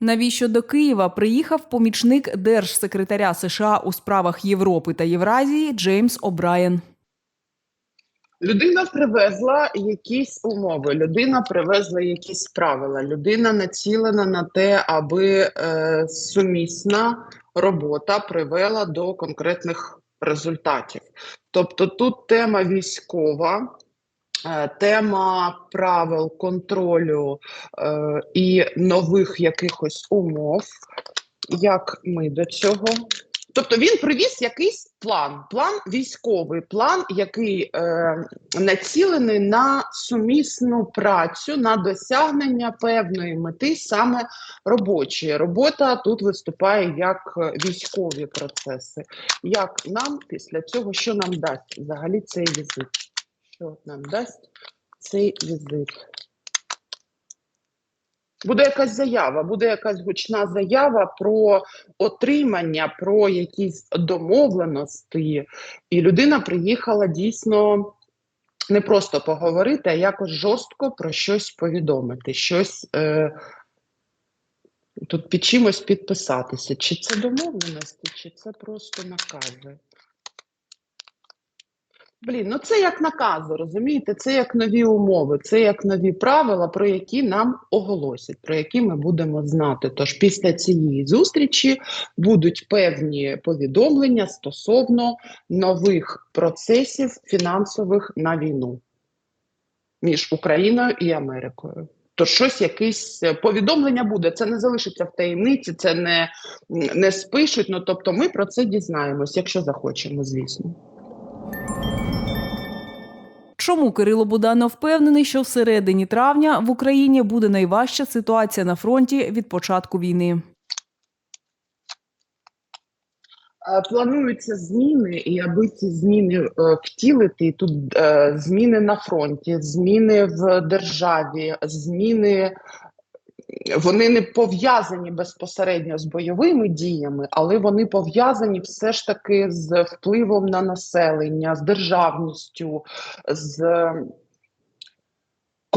Навіщо до Києва приїхав помічник держсекретаря США у справах Європи та Євразії Джеймс О'Брайен. Людина привезла якісь умови, людина привезла якісь правила, людина націлена на те, аби е, сумісна робота привела до конкретних результатів. Тобто тут тема військова, тема правил контролю е, і нових якихось умов. Як ми до цього Тобто він привіз якийсь план, план військовий, план, який е, націлений на сумісну працю, на досягнення певної мети, саме робочої. Робота тут виступає як е, військові процеси. Як нам після цього, що нам дасть взагалі цей візит? Що нам дасть цей візит? Буде якась заява, буде якась гучна заява про отримання, про якісь домовленості. І людина приїхала дійсно не просто поговорити, а якось жорстко про щось повідомити, щось е, тут під чимось підписатися. Чи це домовленості, чи це просто накази? Блін, ну це як накази, розумієте? Це як нові умови, це як нові правила, про які нам оголосять, про які ми будемо знати. Тож після цієї зустрічі будуть певні повідомлення стосовно нових процесів фінансових на війну між Україною і Америкою. То щось якесь повідомлення буде. Це не залишиться в таємниці, це не, не спишуть. Ну тобто, ми про це дізнаємось, якщо захочемо, звісно. Чому Кирило Буданов впевнений, що всередині травня в Україні буде найважча ситуація на фронті від початку війни? Е, Плануються зміни, і аби ці зміни е, втілити, тут е, зміни на фронті, зміни в державі, зміни вони не пов'язані безпосередньо з бойовими діями, але вони пов'язані все ж таки з впливом на населення, з державністю, з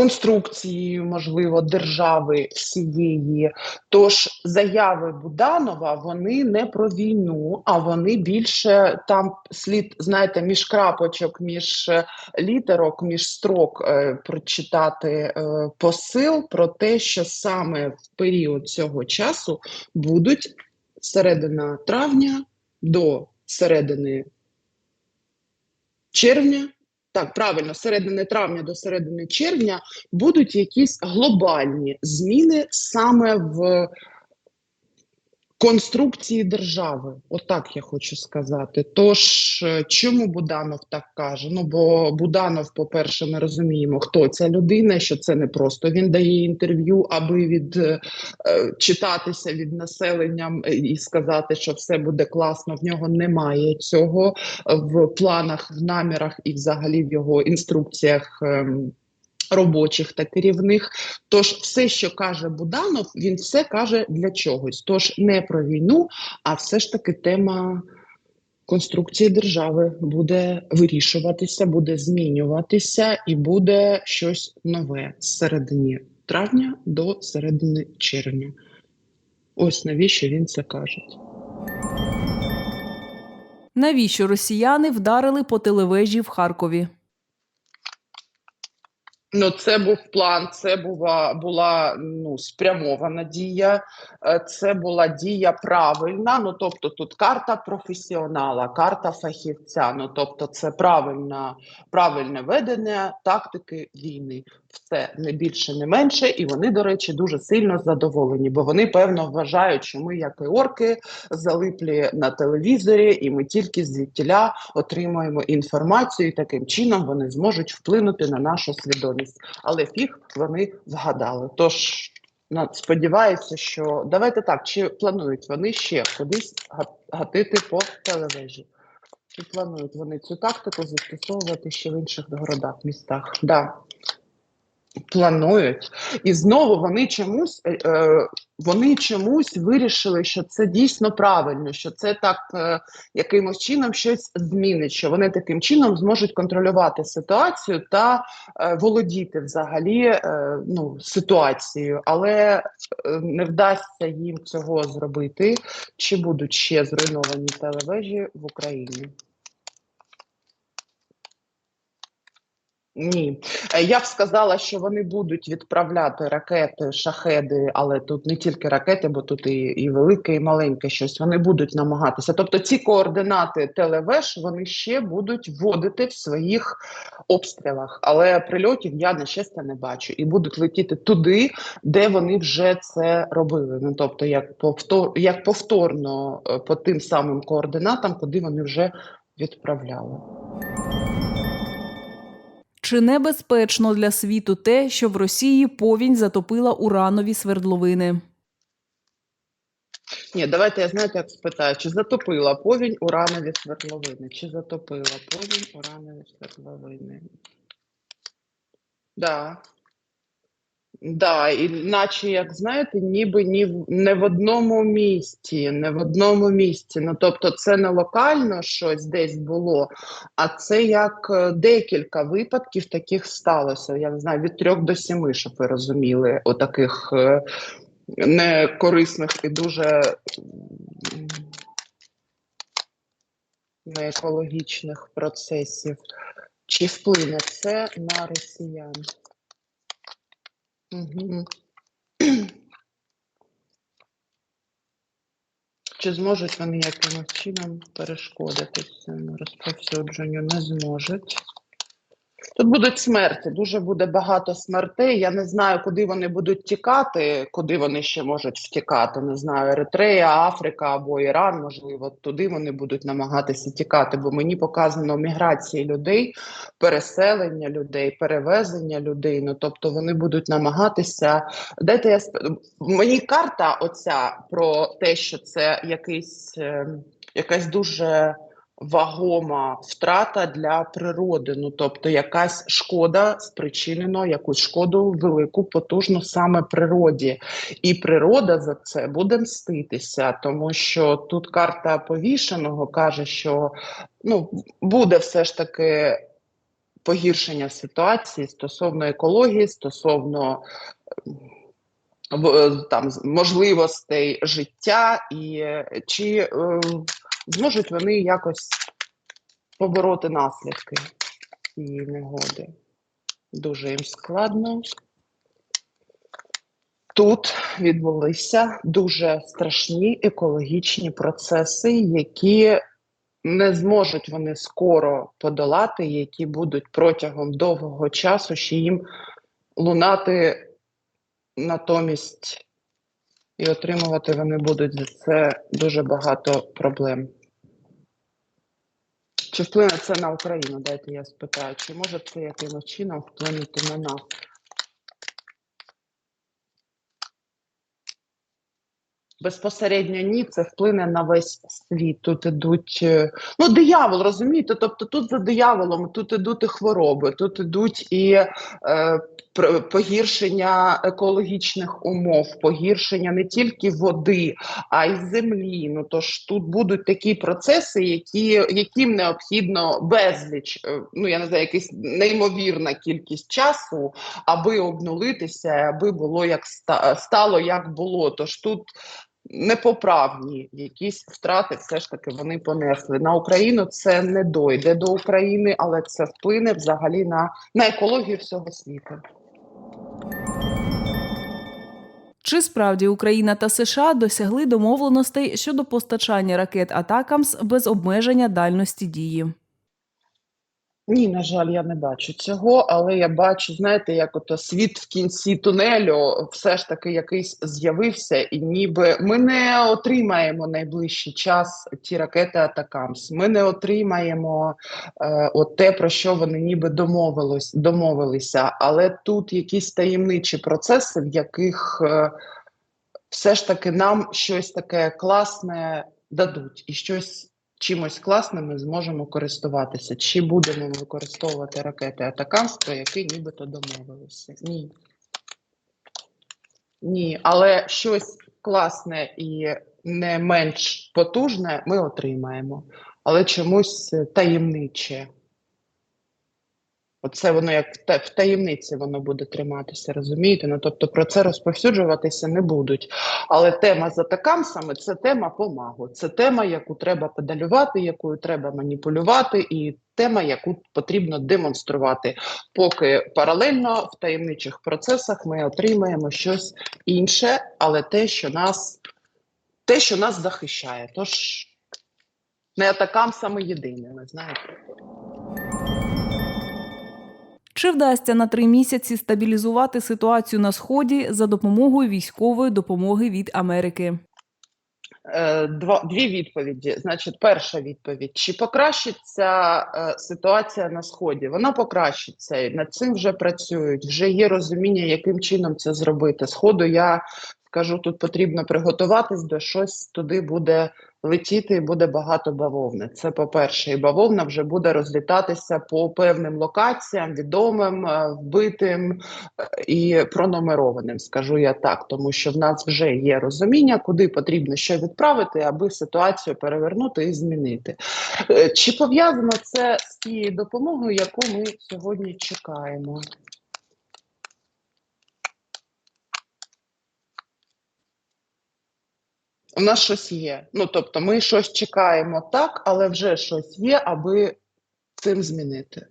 конструкцією, можливо, держави всієї. Тож заяви Буданова вони не про війну, а вони більше там слід, знаєте, між крапочок, між е, літерок, між строк е, прочитати е, посил про те, що саме в період цього часу будуть середина травня до середини червня. Так, правильно, середини травня до середини червня будуть якісь глобальні зміни саме в конструкції держави. Отак я хочу сказати. Тож, е, чому Буданов так каже? Ну, бо Буданов, по-перше, ми розуміємо, хто ця людина, що це не просто він дає інтерв'ю, аби від е, е, читатися від населення е, і сказати, що все буде класно. В нього немає цього в планах, в намірах і взагалі в його інструкціях. ем, Робочих та керівних, тож все, що каже Буданов, він все каже для чогось. Тож не про війну, а все ж таки тема конструкції держави буде вирішуватися, буде змінюватися і буде щось нове з середини травня до середини червня. Ось навіщо він це каже. Навіщо росіяни вдарили по телевежі в Харкові? Ну, це був план, це була була ну спрямована дія, е, це була дія правильна. Ну тобто, тут карта професіонала, карта фахівця. Ну тобто, це правильна, правильне ведення тактики війни. Все не більше, не менше, і вони, до речі, дуже сильно задоволені, бо вони певно вважають, що ми, як і орки, залиплі на телевізорі, і ми тільки звідтіля отримуємо інформацію, і таким чином вони зможуть вплинути на нашу свідомість. Але фіг вони вгадали. Тож сподіваюся, що давайте так, чи планують вони ще кудись га- гатити по телевежі? Чи планують вони цю тактику застосовувати ще в інших городах, містах? Да. Планують. І знову вони чомусь, е, е, вони чомусь вирішили, що це дійсно правильно, що це так е, якимось чином щось змінить, що вони таким чином зможуть контролювати ситуацію та е, володіти взагалі е, ну, ситуацією, але е, не вдасться їм цього зробити. Чи будуть ще зруйновані телевежі в Україні? Ні, Е, я б сказала, що вони будуть відправляти ракети, шахеди, але тут не тільки ракети, бо тут і, і велике, і маленьке щось. Вони будуть намагатися. Тобто ці координати телевеж вони ще будуть вводити в своїх обстрілах, але прильотів я на щастя не бачу і будуть летіти туди, де вони вже це робили. Ну тобто, як повтор, як повторно е, по тим самим координатам, куди вони вже відправляли. Чи небезпечно для світу те, що в Росії повінь затопила уранові свердловини? Ні, давайте я знаєте, як спитаю, чи затопила повінь уранові свердловини? Чи затопила повінь уранові свердловини? Да. Да, і наче, як знаєте, ніби ні в не в одному місті, не в одному місті. Ну тобто, це не локально щось десь було, а це як е, декілька випадків таких сталося. Я не знаю, від трьох до сіми, щоб ви розуміли, отаких е, некорисних і дуже неекологічних процесів. Чи вплине це на росіян? Чи зможуть вони якимось чином перешкодити цьому розповсюдженню? Не зможуть. Тут будуть смерті, дуже буде багато смертей. Я не знаю, куди вони будуть тікати, куди вони ще можуть втікати. Не знаю, Еритрея, Африка або Іран, можливо, туди вони будуть намагатися тікати, бо мені показано міграції людей, переселення людей, перевезення людей. Ну тобто вони будуть намагатися. Дайте я сп- мені карта оця про те, що це якийсь е, якась дуже вагома втрата для природи. Ну тобто, якась шкода спричинено, якусь шкоду велику, потужну саме природі, і природа за це буде мститися, тому що тут карта повішеного каже, що ну буде все ж таки. Погіршення ситуації стосовно екології, стосовно е, е, там можливостей життя, і е, чи зможуть вони якось побороти наслідки цієї негоди. Дуже їм складно. Тут відбулися дуже страшні екологічні процеси, які не зможуть вони скоро подолати, які будуть протягом довгого часу ще їм лунати натомість, і отримувати вони будуть за це дуже багато проблем. Чи вплине це на Україну? Дайте я спитаю. Чи може це якимось чином вплинути на нас? Безпосередньо ні, це вплине на весь світ. Тут ідуть е, ну диявол, розумієте? Тобто тут за дияволом, тут ідуть і хвороби, тут ідуть і е, погіршення екологічних умов, погіршення не тільки води, а й землі. Ну тож тут будуть такі процеси, які яким необхідно безліч, е, ну я не знаю, якась неймовірна кількість часу, аби обнулитися, аби було як ста- стало, як було. Тож тут непоправні якісь втрати все ж таки вони понесли. На Україну це не дойде до України, але це вплине взагалі на, на екологію всього світу. Чи справді Україна та США досягли домовленостей щодо постачання ракет Атакамс без обмеження дальності дії? Ні, на жаль, я не бачу цього, але я бачу, знаєте, як ото світ в кінці тунелю все ж таки якийсь з'явився, і ніби ми не отримаємо найближчий час ті ракети Атакамс. Ми не отримаємо е, от те, про що вони ніби домовились, домовилися. Але тут якісь таємничі процеси, в яких е, все ж таки нам щось таке класне дадуть і щось чимось класним ми зможемо користуватися. Чи будемо використовувати ракети Атакамс, про які нібито домовилися? Ні. Ні, але щось класне і не менш потужне ми отримаємо, але чомусь е, таємниче. Оце воно як в таємниці воно буде триматися, розумієте? Ну тобто про це розповсюджуватися не будуть. Але тема з атакамсами це тема помагу. Це тема, яку треба педалювати, якою треба маніпулювати, і тема, яку потрібно демонструвати. Поки паралельно в таємничих процесах ми отримаємо щось інше, але те, що нас, те, що нас захищає. Тож не атакамсами єдиними, знаєте. Чи вдасться на три місяці стабілізувати ситуацію на сході за допомогою військової допомоги від Америки? Е, Два дві відповіді. Значить, перша відповідь: чи покращиться е, ситуація на сході? Вона покращиться. і Над цим вже працюють. Вже є розуміння, яким чином це зробити. Сходу я скажу, тут потрібно приготуватись до щось туди буде летіти, буде багато бавовни. Це по-перше, і бавовна вже буде розлітатися по певним локаціям, відомим, е, вбитим е, і пронумерованим, скажу я так, тому що в нас вже є розуміння, куди потрібно що відправити, аби ситуацію перевернути і змінити. Е, Чи пов'язано це з тією допомогою, яку ми сьогодні чекаємо? У нас щось є. Ну тобто, ми щось чекаємо так, але вже щось є, аби цим змінити.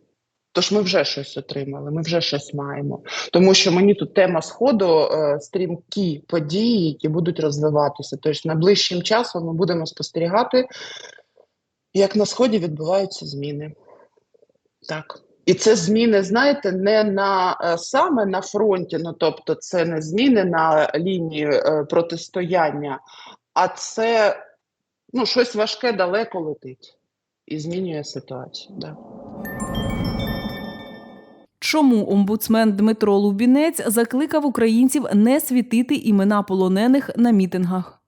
Тож ми вже щось отримали, ми вже щось маємо. Тому що мені тут тема сходу е, стрімкі події, які будуть розвиватися. Тобто найближчим часом ми будемо спостерігати, як на сході відбуваються зміни. Так. І це зміни, знаєте, не на е, саме на фронті, ну тобто, це не зміни на лінії е, протистояння, а це ну, щось важке далеко летить і змінює ситуацію. Да. Чому омбудсмен Дмитро Лубінець закликав українців не світити імена полонених на мітингах?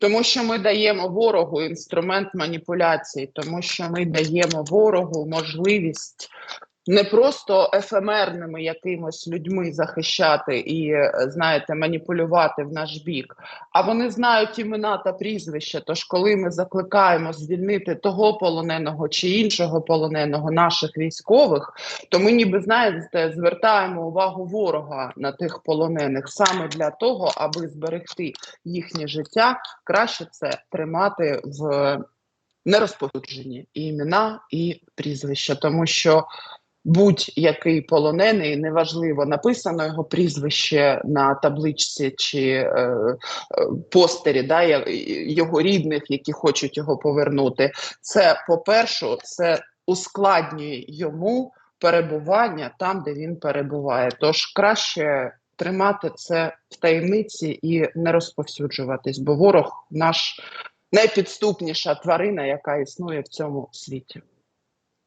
Тому що ми даємо ворогу інструмент маніпуляції, тому що ми даємо ворогу можливість не просто ефемерними якимось людьми захищати і, е, знаєте, маніпулювати в наш бік, а вони знають імена та прізвища. Тож, коли ми закликаємо звільнити того полоненого чи іншого полоненого наших військових, то ми ніби знаєте, звертаємо увагу ворога на тих полонених саме для того, аби зберегти їхнє життя, краще це тримати в нерозповсюдженні і імена, і прізвища, тому що будь-який полонений, неважливо, написано його прізвище на табличці чи е, е, постері, да, його рідних, які хочуть його повернути. Це, по-перше, це ускладнює йому перебування там, де він перебуває. Тож краще тримати це в таємниці і не розповсюджуватись, бо ворог наш найпідступніша тварина, яка існує в цьому світі.